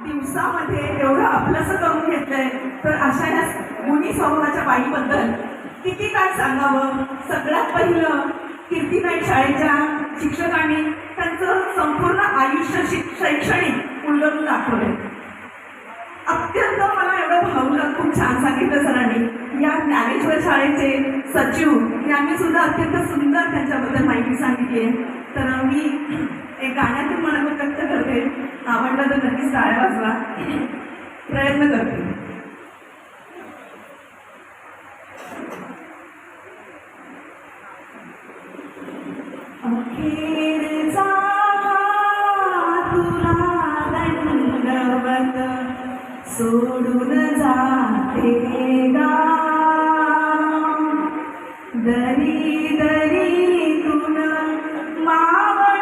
दिवसामध्ये एवढं आपलंसं करून घेतलंय. तर अशा या मुनी समूहाच्या बाईबद्दल किती काय सांगावं? सगळ्यात पहिलं कीर्तीबाई शाळेच्या शिक्षकांनी त्यांचं संपूर्ण आयुष्य शैक्षणिक उल्लंघन दाखवलंय. अत्यंत मला एवढं भावलं खूप छान सांगितलं सरांनी. या ज्ञानेश्वर शाळेचे सचिव यांनी सुद्धा अत्यंत सुंदर त्यांच्याबद्दल माहिती सांगितली आहे. तर मी एक गाण्यातून मला व्यक्त करते. आवडलं तर नक्कीच टाळ्या वाजवा प्रयत्न करते. सोडून जाते दरी दरी तुन मावळ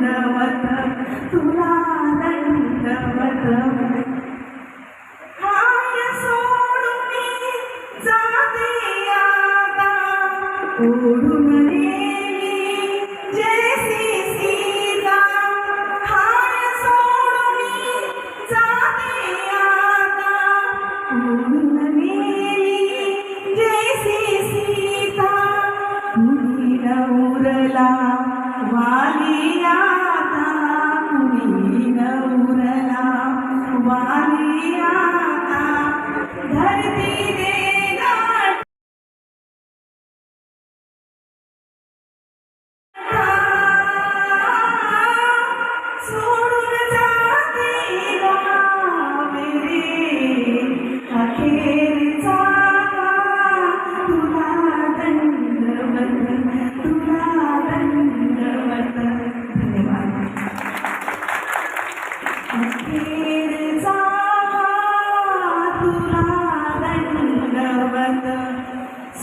दंडवत तुला दंडवत हाय सोडून जाते وعليا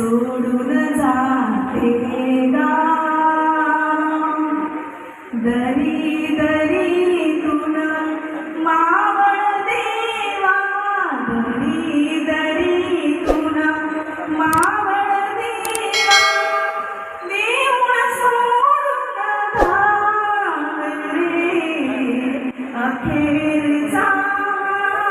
सोडून जाते दरी दरी तुन मावळ देवा. दरी दरी